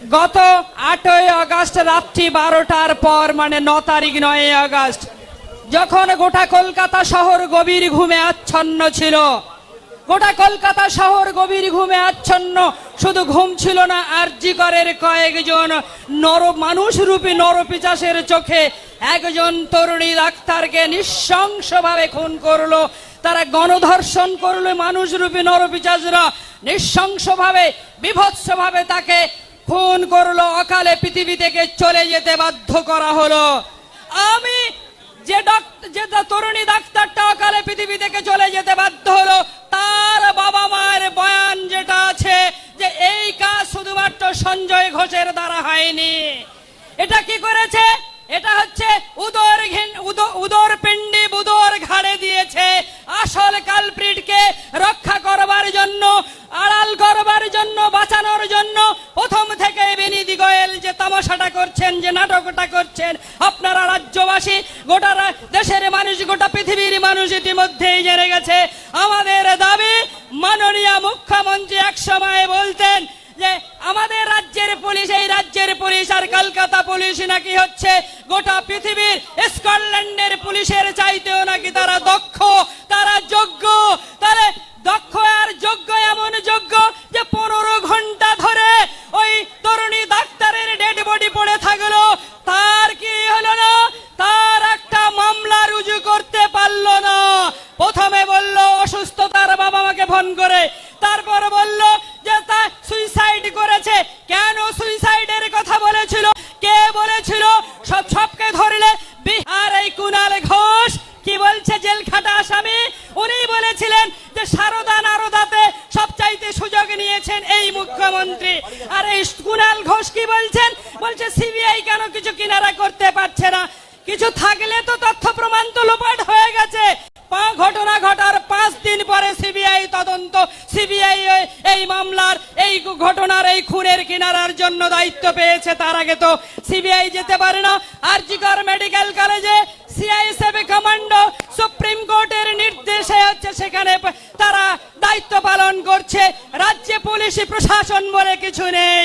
গত আটই আগস্ট রাত্রি বারোটার পর মানে ন তারিখ নয় আগস্ট, যখন গোটা কলকাতা শহর গভীর ঘুমে আচ্ছন্ন ছিল, গোটা কলকাতা শহর গভীর ঘুমে আচ্ছন্ন, শুধু ঘুম ছিল না আরজিকরের কয়েকজন নর মানুষ রূপী নরপিচাসের চোখে একজন তরুণী ডাক্তারকে নৃশংসভাবে খুন করল, তারা গণধর্ষণ করল মানুষ রূপী নরপিচাসরা নৃশংসভাবে, বিভৎসভাবে তাকে খুন করল অকালে পৃথিবী থেকে চলে যেতে বাধ্য করা হলো। আমি যে যে তরুণী ডাক্তারটা অকালে পৃথিবী থেকে চলে যেতে বাধ্য হলো, তার বাবা মায়ের বয়ান যেটা আছে যে এই কাজ শুধুমাত্র সঞ্জয় ঘোষের দ্বারা হয়নি। এটা কি করেছে? এটা হচ্ছে উদর উদর পিণ্ডি উদর ঘাড়ে দিয়েছে। আসল কালপ্রিটকে রক্ষা করবার জন্য আড়াল করবার জন্য বাঁচানোর জন্য প্রথম থেকে বেনিদি গোয়েল যে তামাশাটা করছেন, যে নাটকটা করছেন, আপনারা রাজ্যবাসী, গোটা দেশের মানুষ, গোটা পৃথিবীর মানুষ ইতিমধ্যেই জেনে গেছে। আমাদের দাবি, মাননীয় মুখ্যমন্ত্রী এক সময় বলতেন যে, আমাদের রাজ্যের পুলিশ, এই রাজ্যের পুলিশ আর কলকাতা পুলিশ নাকি হচ্ছে গোটা পৃথিবীর স্কটল্যান্ডের পুলিশের চাইতেও তারপর বলল যে তা সুইসাইড করেছে। কেন সুইসাইডের কথা বলেছিল? কে বলেছিল? সব সবকে ধরলে বিহার এই কুনাল ঘোষ। কি বলছে জেল খাটা আসামি উনি বলেছিলেন যে সারদা নারদাতে সবচাইতে সুযোগ নিয়েছেন এই মুখ্যমন্ত্রী। আর এই কুনাল ঘোষ কি বলছেন? বলছে সিবিআই কেন কিছু কিনারা করতে পারছে না? কিছু থাকলে তো তথ্য প্রমাণ তো লোপাট ঘটনার এই খুনের কিনারার জন্য দায়িত্ব পেয়েছে, তার আগে তো সিবিআই যেতে পারে না। আর জিগর মেডিকেল কলেজে সিআইএসএফ কমান্ডো সুপ্রিম কোর্টের নির্দেশে হচ্ছে, সেখানে তারা দায়িত্ব পালন করছে। রাজ্যে পুলিশি, প্রশাসন বলে কিছু নেই।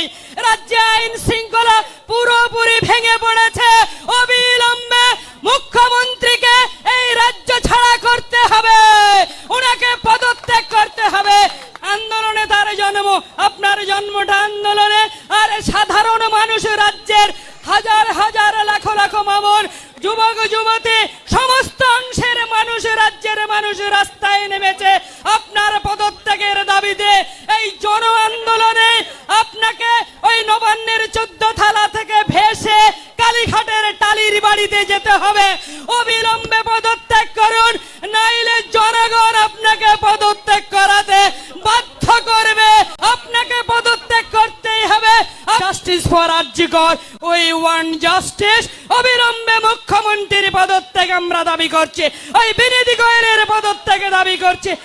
সাধারণ মানুষ রাজ্যের হাজার হাজার লাখ লাখ মামন, যুবক, যুবতী, সমস্ত অংশের মানুষ রাজ্যের মানুষ রাস্তায় নেমেছে আপনার পদত্যাগের দাবিতে। এই জন আন্দোলনে আপনাকে ওই নবান্নের চোদ্দ থালা থেকে ভেসে কালীঘাটের টালির বাড়িতে যেতে হবে। অবিলম্বে পদত্যাগ করুন জাস্টিস ওই ওয়ান জাস্টিস অবিলম্বে মুখ্যমন্ত্রীর পদত্যাগ আমরা দাবি করছি। ওই বিনীতি গোয়েলের পদত্যাগে দাবি করছি।